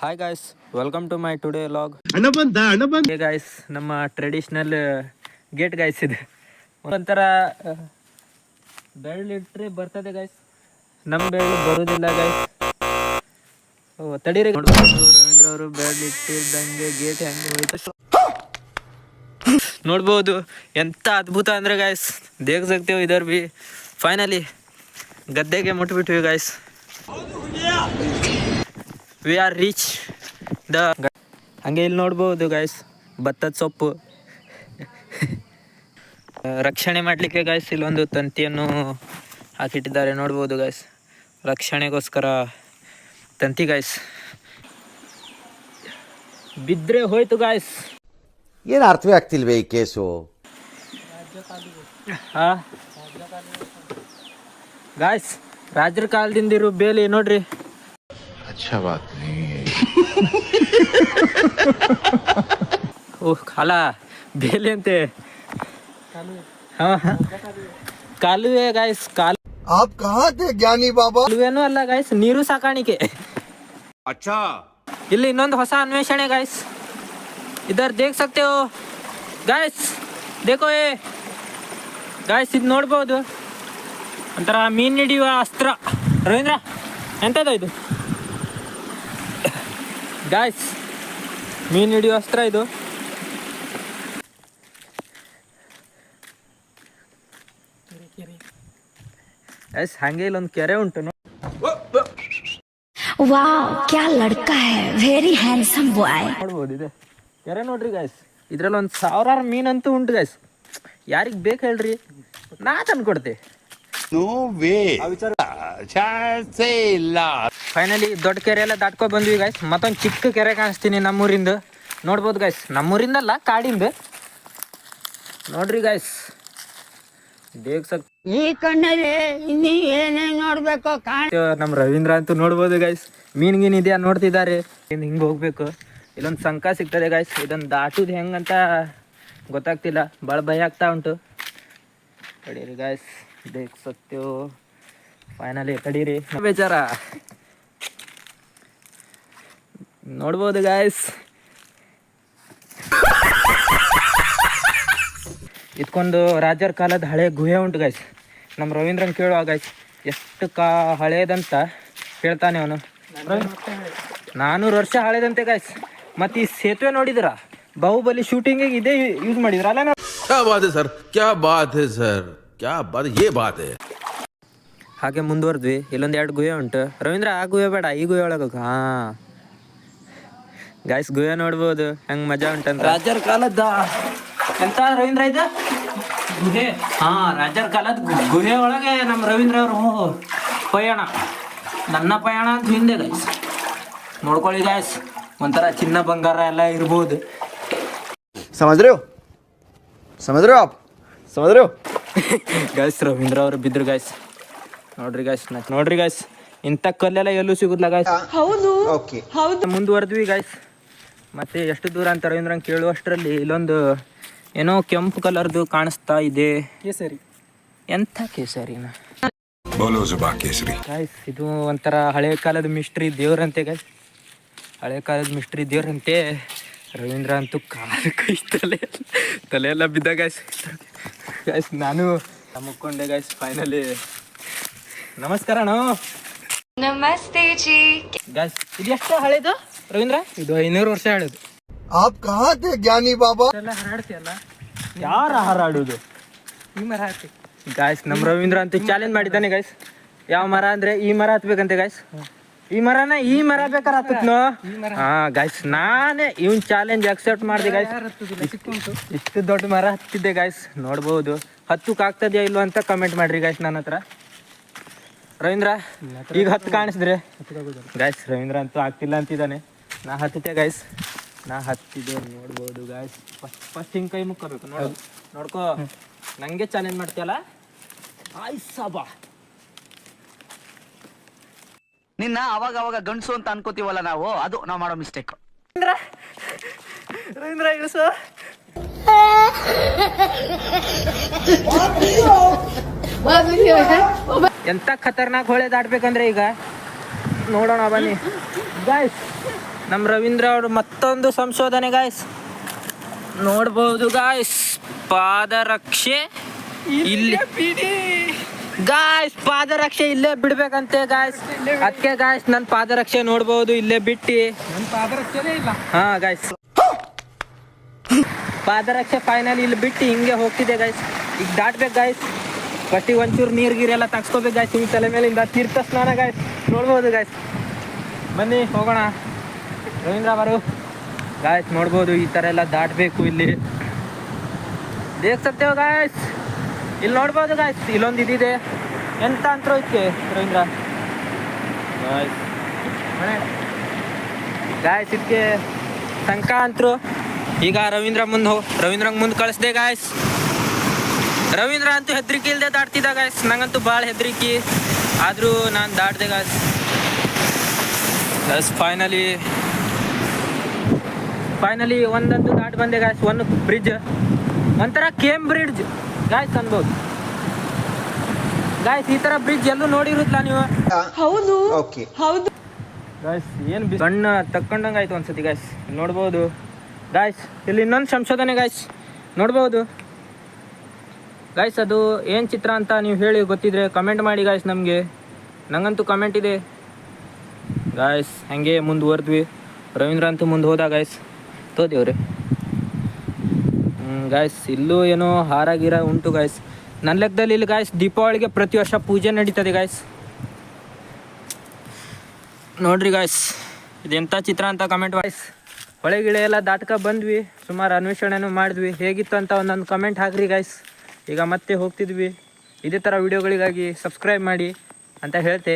Hi guys welcome to my today log hey guys ನಮ್ಮ traditional gate guys ಇದೆ. ಒಂಥರ uh, ಬೆರಳು ಇಟ್ಟರೆ ಬರ್ತದೆ ಗಾಯ್ಸ್ ನಮ್ಮ ಬೆರಳು ಬರೋದಿಲ್ಲ ಗಾಯ್ಸ್ ಓ ತಡೀರಿ. ರವೀಂದ್ರ ಅವರು ಬೆರಳು ಇಟ್ಟಿದ್ದಂಗೆ ಗೇಟ್ ಹೆಂಗೆ ಹೋಯ್ತು? ನೋಡ್ಬೋದು ಎಂಥ ಅದ್ಭುತ ಅಂದರೆ ಗಾಯ್ಸ್ ದೇಖ್ ಸಕ್ತೇವೆ ಇದರ್ ಬಿ. ಫೈನಲಿ ಗದ್ದೆಗೆ ಮುಟ್ಬಿಟ್ವಿ guys we are reach the ಹಂಗೆ ಇಲ್ಲಿ ನೋಡ್ಬೋದು ಗಾಯ್ಸ್ ಭತ್ತದ ಸೊಪ್ಪು. ರಕ್ಷಣೆ ಮಾಡಲಿಕ್ಕೆ ಗಾಯ್ಸ್ ಇಲ್ಲೊಂದು ತಂತಿಯನ್ನು ಹಾಕಿಟ್ಟಿದ್ದಾರೆ. ನೋಡ್ಬೋದು ಗಾಯ್ಸ್ ರಕ್ಷಣೆಗೋಸ್ಕರ ತಂತಿ ಗಾಯ್ಸ್ ಬಿದ್ದರೆ ಹೋಯ್ತು ಗಾಯ್ಸ್ ಏನು ಅರ್ಥವೇ ಆಗ್ತಿಲ್ವೇ ಈ ಕೇಸು? ಹಾ ಗಾಯ್ಸ್ ರಾಜರ ಕಾಲದಿಂದ ಇರೋ ಬೇಲಿ ನೋಡ್ರಿ. अच्छा बात नहीं है। ओह खाला बेलेंते हाँ, हाँ। कालू है गाइस आप कहाँ थे ज्ञानी बाबा? कालू है ना गाइस नीरू साकानी के। अच्छा। इल्ल इन्नंद अन्वेषण है गाइस इधर देख सकते हो। गाइस देखो ये। गाइस इधर नोट बोल मीन अस्त्र। रविंद्र ऐंता ಗಾಯ್ಸ್ ಮೀನು ಹಿಡಿಯೋ ಅಸ್ತ್ರ ಇದು. ಎಸ್ ಹಂಗೆ ಇಲ್ಲೊಂದು ಕೆರೆ ಉಂಟು ವಾವ್ ಕ್ಯಾ ಹೈ? ವೆರಿ ಕೆರೆ ನೋಡ್ರಿ ಗಾಯ್ಸ್ ಇದ್ರಲ್ಲಿ ಒಂದು ಸಾವಿರಾರು ಅಂತೂ ಉಂಟು ಗಾಯ್ಸ್ ಯಾರಿಗ್ ಬೇಕು ಹೇಳ್ರಿ? ನಾ ತಂದು ಕೊಡ್ತೆ ಫೈನಲಿ ದೊಡ್ಡ ಕೆರೆ ಎಲ್ಲ ದಾಟ್ಕೊಂಡ್ ಬಂದ್ವಿ ಗಾಯ್ಸ್ ಮತ್ತೊಂದು ಚಿಕ್ಕ ಕೆರೆ ಕಾಣಿಸ್ತೀನಿ ನಮ್ಮೂರಿಂದ. ನೋಡ್ಬೋದು ಗಾಯ್ಸ್ ನಮ್ಮೂರಿಂದಲ್ಲ ಕಾಡಿಂದ. ನೋಡ್ರಿ ಗಾಯ್ಸ್ ದೇख ಸಕ್ ಈ ಕಣ್ಣಲ್ಲಿ ಇನ್ನಿ ಏನೇನ್ ನೋಡ್ಬೇಕು ನಮ್ಮ ರವೀಂದ್ರ ಅಂತೂ ನೋಡ್ಬೋದು ಗೈಸ್ ಮೀನ್ ಗೀನ್ ಇದೆಯಾ ನೋಡ್ತಿದ್ದಾರೆ. ಇನ್ನು ಹಿಂಗೆ ಹೋಗ್ಬೇಕು. ಇಲ್ಲೊಂದ್ ಸಂಕ ಸಿಗ್ತದೆ ಗೈಸ್ ಇದೊಂದು ದಾಟುದು ಹೆಂಗಂತ ಗೊತ್ತಾಗ್ತಿಲ್ಲ. ಭಾಳ ಭಯ ಆಗ್ತಾ ಉಂಟು. तड़ीर ಗಾಯ್ಸ್ देख सकते ಫೈನಲಿ ತಡೀರಿ ಬೇಜಾರ? ನೋಡ್ಬೋದು ಗಾಯ್ಸ್ ಇದಕ್ಕೊಂದು ರಾಜರ ಕಾಲದ ಹಳೆ ಗುಹೆ ಉಂಟು ಗಾಯ್ಸ್ ನಮ್ಮ ರವೀಂದ್ರನ್ ಕೇಳುವ ಗಾಯ್ಸ್ ಎಷ್ಟು ಕಾ ಹಳೇದಂತ ಹೇಳ್ತಾನೆ ಅವನು. ನಾನೂರು ವರ್ಷ ಹಳೇದಂತೆ ಗಾಯ್ಸ್ ಮತ್ತೆ ಈ ಸೇತುವೆ ನೋಡಿದಿರಾ? ಬಾಹುಬಲಿ ಶೂಟಿಂಗಿಗೆ ಇದೇ ಯೂಸ್ ಮಾಡಿದ್ರ. ಅಲ್ಲ ಬಾತ್ ಸರ್? ಕ್ಯಾ ಬಾತ್ ಸರ್? ಕ್ಯಾ ಬಾತ್ ಏ ಬಾತ್ ಹಾಗೆ ಮುಂದುವರೆದ್ವಿ. ಇಲ್ಲೊಂದು ಎರಡು ಗುಹೆ ಉಂಟು. ರವೀಂದ್ರ ಆ ಗುಹೆ ಬೇಡ ಈ ಗುಹೆ ಒಳಗೆ ಹಾ. ಗಾಯ್ಸ್ ಗುಹೆ ನೋಡ್ಬೋದು. ಹೆಂಗ್ ಮಜಾ ಉಂಟಂತ. ರಾಜರ ಕಾಲದ ಎಂತ ರವೀಂದ್ರ ಇದು? ಗುಹೆ. ಹಾ ರಾಜರ ಕಾಲದ ಗುಹೆ ಒಳಗೆ ನಮ್ಮ ರವೀಂದ್ರ ಅವರು ಪಯಣ. ನನ್ನ ಪಯಣ ಅಂತ ಹಿಂದೆ ಗಾಯ್ಸ್ ನೋಡ್ಕೊಳ್ಳಿ ಗಾಯ್ಸ್ ಒಂಥರ ಚಿನ್ನ ಬಂಗಾರ ಎಲ್ಲ ಇರ್ಬೋದು. समझ रहे हो समझ रहे ಗಾಯ್ಸ್ ರವೀಂದ್ರ ಅವರು ಬಿದ್ರು ಗಾಯ್ಸ್ ನೋಡ್ರಿ ಗಾಯ್ಸ್ ನೋಡ್ರಿ ಗಾಯ್ಸ್ ಇಂಥ ಕಲ್ಲೆಲ್ಲ ಎಲ್ಲೂ ಸಿಗುದಿಲ್ಲ ಗಾಯ್ಸ್ ಹೌದು. ಓಕೆ ಹೌದು. ಮುಂದುವರೆದ್ವಿ ಗಾಯ್ಸ್ ಮತ್ತೆ ಎಷ್ಟು ದೂರ ಅಂತ ರವೀಂದ್ರ ಕೇಳುವಷ್ಟರಲ್ಲಿ ಇಲ್ಲೊಂದು ಏನೋ ಕೆಂಪು ಕಲರ್ದು ಕಾಣಿಸ್ತಾ ಇದೆ. ಕೇಸರಿ. ಎಂಥ ಕೇಸರಿನ? ಬೋಲೋ ಕೇಸರಿ ಗಾಯ್ಸ್ ಇದು ಒಂಥರ ಹಳೆ ಕಾಲದ ಮಿಸ್ಟ್ರಿ ದೇವ್ರಂತೆ ಗಾಯ್ಸ್ ಹಳೆ ಕಾಲದ ಮಿಸ್ಟ್ರಿ ದೇವ್ರಂತೆ. ರವೀಂದ್ರ ಅಂತೂ ಕಾಲು ಕೈ ತಲೆ ತಲೆ ಎಲ್ಲ ಬಿದ್ದ ಗಾಯ್ಸ್ ಗಾಯ್ಸ್ ನಾನು ಮುಕ್ಕೊಂಡೆ ಗಾಯ್ಸ್ ಫೈನಲಿ ನಮಸ್ಕಾರ ನಾವು ನಮಸ್ತೆ ಜಿ. ಗಾಯ್ಸ್ ಇದು ಎಷ್ಟು ಹಳೇದು ರವೀಂದ್ರ? ಇದು ಐನೂರು ವರ್ಷ ಹಳೇದು. ಆಪ್ ಕಹಾತೆ ಜ್ಞಾನಿ ಬಾಬಾ ಎಲ್ಲ ಹರಡ್ತಿಯಲ್ಲ ಯಾರ ಹರಾಡುದು? ಈ ಮರ ಹಾಕಿ ಗಾಯ್ಸ್ ನಮ್ಮ ರವೀಂದ್ರ ಅಂತೂ ಚಾಲೆಂಜ್ ಮಾಡಿದ್ದಾನೆ ಗಾಯ್ಸ್ ಯಾವ ಮರ ಅಂದ್ರೆ ಈ ಮರ ಹತ್ಬೇಕಂತೆ ಗಾಯ್ಸ್ ಈ ಮರನ ಈ ಮರ ಬೇಕಾರ ಹತ್ತತ್ನೋ ಹಾ ಗಾಯ್ಸ್ ನಾನೇ ಇವನ್ ಚಾಲೆಂಜ್ ಅಕ್ಸೆಪ್ಟ್ ಮಾಡಿದೆ ಗಾಯ್ಸ್ ಇಷ್ಟು ದೊಡ್ಡ ಮರ ಹತ್ತಿದ್ದೆ ಗಾಯ್ಸ್ ನೋಡ್ಬೋದು. ಹತ್ತಕ್ಕೆ ಆಗ್ತದ್ಯಾ ಇಲ್ವ ಅಂತ ಕಮೆಂಟ್ ಮಾಡ್ರಿ ಗಾಯ್ಸ್ ನನ್ನ ಹತ್ರ. ರವೀಂದ್ರ ಈಗ ಹತ್ತು ಕಾಣಿಸಿದ್ರೆ. ಗಾಯ್ಸ್ ರವೀಂದ್ರ ಅಂತೂ ಆಗ್ತಿಲ್ಲ ಅಂತಿದ್ದಾನೆ. ನಾ ಹತ್ತಿದ್ದೆ ಗಾಯ್ಸ್ ನಾ ಹತ್ತಿದೆ ನೋಡ್ಬೋದು ಗಾಯ್ಸ್ ಫಸ್ಟ್ ಫಸ್ಟ್ ಹಿಂಗೆ ಕೈ ಮುಕ್ಕೋಬೇಕು ನೋಡು. ನೋಡ್ಕೋ. ನಂಗೆ ಚಾಲೆಂಜ್ ಮಾಡ್ತೀಯಲ್ಲ? ಆಯ್ ಸಾಬಾ. ನಿನ್ನ ಅವಾಗ ಅವಾಗ ಗಂಡಸು ಅಂತ ಅನ್ಕೋತೀವಲ್ಲ ನಾವು? ಅದು ನಾವು ಮಾಡೋ ಮಿಸ್ಟೇಕ್ ರವೀಂದ್ರ ಇಳಿಸು ಎಂತ ಖತರ್ನಾಕ್ ಹೊಳೆ ದಾಟ್ಬೇಕಂದ್ರೆ ಈಗ? ನೋಡೋಣ ಬನ್ನಿ. ಗಾಯ್ಸ್ ನಮ್ಮ ರವೀಂದ್ರ ಅವರು ಮತ್ತೊಂದು ಸಂಶೋಧನೆ ಗಾಯ್ಸ್ ನೋಡ್ಬೋದು ಗಾಯ್ಸ್ ಪಾದರಕ್ಷೆ ಇಲ್ಲಿ. ಗಾಯ್ಸ್ ಪಾದರಕ್ಷೆ ಇಲ್ಲೇ ಬಿಡ್ಬೇಕಂತೆ ಗಾಯ್ಸ್ ಅದಕ್ಕೆ ಗಾಯ್ಸ್ ನನ್ ಪಾದರಕ್ಷೆ ನೋಡ್ಬಹುದು ಇಲ್ಲೇ ಬಿಟ್ಟಿ. ಹಾ ಗಾಯ್ಸ್ ಪಾದರಕ್ಷೆ ಫೈನಲ್ ಇಲ್ಲಿ ಬಿಟ್ಟು ಹಿಂಗೆ ಹೋಗ್ತಿದೆ ಗಾಯ್ಸ್ ಈಗ ದಾಟ್ಬೇಕು ಗಾಯ್ಸ್ ಫಸ್ಟಿಗೆ ಒಂಚೂರು ನೀರು ಗೀರೆಲ್ಲ ತಗ್ಸ್ಕೋಬೇಕು ಗಾಯ್ಸ್ ಹಿಂಗೆ ತಲೆ ಮೇಲಿಂದ ತೀರ್ಥ ಸ್ನಾನ ಗಾಯ್ಸ್ ನೋಡ್ಬೋದು ಗಾಯ್ಸ್ ಬನ್ನಿ ಹೋಗೋಣ. ರವೀಂದ್ರ ಬರು ಗಾಯ್ಸ್ ನೋಡ್ಬೋದು ಈ ತರ ಎಲ್ಲ ದಾಟಬೇಕು ಇಲ್ಲಿ. ದೇಖ್ ಸತ್ಯ ಗಾಯ್ಸ್ ಇಲ್ಲಿ ನೋಡ್ಬೋದು ಗಾಯ್ಸ್ ಇಲ್ಲೊಂದು ಇದಿದೆ. ಎಂತ ಅಂತ ಇದಕ್ಕೆ ರವೀಂದ್ರ? ಗಾಯ್ಸ್ ಇದಕ್ಕೆ ಸಂಕ ಅಂತರು ಈಗ ರವೀಂದ್ರ ಮುಂದೆ ಹೋ ರವೀಂದ್ರಂಗೆ ಮುಂದೆ ಕಳಿಸ್ದೆ ಗಾಯ್ಸ್ ರವೀಂದ್ರ ಅಂತೂ ಹೆದರಿಕೆ ಇಲ್ಲದೆ ದಾಟ್ತಿದ್ದ ಗಾಯ್ಸ್ ನಂಗಂತೂ ಭಾಳ ಹೆದರಿಕೆ. ಆದರೂ ನಾನು ದಾಟ್ದೆ ಗಾಯ್ಸ್ ಗಾಯ್ಸ್ ಫೈನಲಿ ಫೈನಲಿ ಒಂದಂತೂ ದಾಟ್ ಬಂದೆ ಗಾಯ್ಸ್ ಒಂದು ಬ್ರಿಡ್ಜ್ ಒಂಥರ ಕೇಮ್ ಬ್ರಿಡ್ಜ್ ಗಾಯ್ಸ್ ಅನ್ಬೋದು. ಗಾಯ್ಸ್ ಈ ತರ ಬ್ರಿಡ್ಜ್ ಎಲ್ಲೂ ನೋಡಿರುತ್ತಲ್ಲ ನೀವು. ಹೌದು. ಓಕೆ ಗಾಯ್ಸ್ ಏನು ಬಣ್ಣ ತಕ್ಕೊಂಡಂಗೆ ಆಯ್ತು ಒಂದ್ಸತಿ ಗಾಯ್ಸ್ ನೋಡ್ಬೋದು. ಗಾಯ್ಸ್ ಇಲ್ಲಿ ಇನ್ನೊಂದು ಸಂಶೋಧನೆ ಗಾಯ್ಸ್ ನೋಡ್ಬೋದು. ಗಾಯ್ಸ್ ಅದು ಏನು ಚಿತ್ರ ಅಂತ ನೀವು ಹೇಳಿ ಗೊತ್ತಿದ್ರೆ ಕಮೆಂಟ್ ಮಾಡಿ ಗಾಯ್ಸ್ ನಮಗೆ. ನಂಗಂತೂ ಕಮೆಂಟ್ ಇದೆ. ಗಾಯ್ಸ್ ಹಂಗೆ ಮುಂದುವರೆದ್ವಿ. ರವೀಂದ್ರ ಅಂತೂ ಮುಂದೆ ಹೋದ ಗಾಯ್ಸ್ ತೋದೇವ್ರಿ ಗಾಯ್ಸ್ ಇಲ್ಲೂ ಏನೋ ಹಾರ ಗೀರ ಉಂಟು ಗಾಯ್ಸ್ ನನ್ನ ಲೆಕ್ಕದಲ್ಲಿ ಇಲ್ಲಿ ಗಾಯ್ಸ್ ದೀಪಾವಳಿಗೆ ಪ್ರತಿ ವರ್ಷ ಪೂಜೆ ನಡೀತದೆ ಗಾಯ್ಸ್ ನೋಡ್ರಿ ಗಾಯ್ಸ್ ಇದೆಂಥ ಚಿತ್ರ ಅಂತ ಕಮೆಂಟ್ ವಾಯ್ಸ್ ಹೊಳೆ ಗಿಳೆ ಎಲ್ಲ ದಾಟ್ಕ ಬಂದ್ವಿ. ಸುಮಾರು ಅನ್ವೇಷಣೆನೂ ಮಾಡಿದ್ವಿ. ಹೇಗಿತ್ತು ಅಂತ ಒಂದೊಂದು ಕಮೆಂಟ್ ಹಾಕ್ರಿ ಗಾಯ್ಸ್ ಈಗ ಮತ್ತೆ ಹೋಗ್ತಿದ್ವಿ. ಇದೇ ಥರ ವಿಡಿಯೋಗಳಿಗಾಗಿ ಸಬ್ಸ್ಕ್ರೈಬ್ ಮಾಡಿ ಅಂತ ಹೇಳ್ತೆ.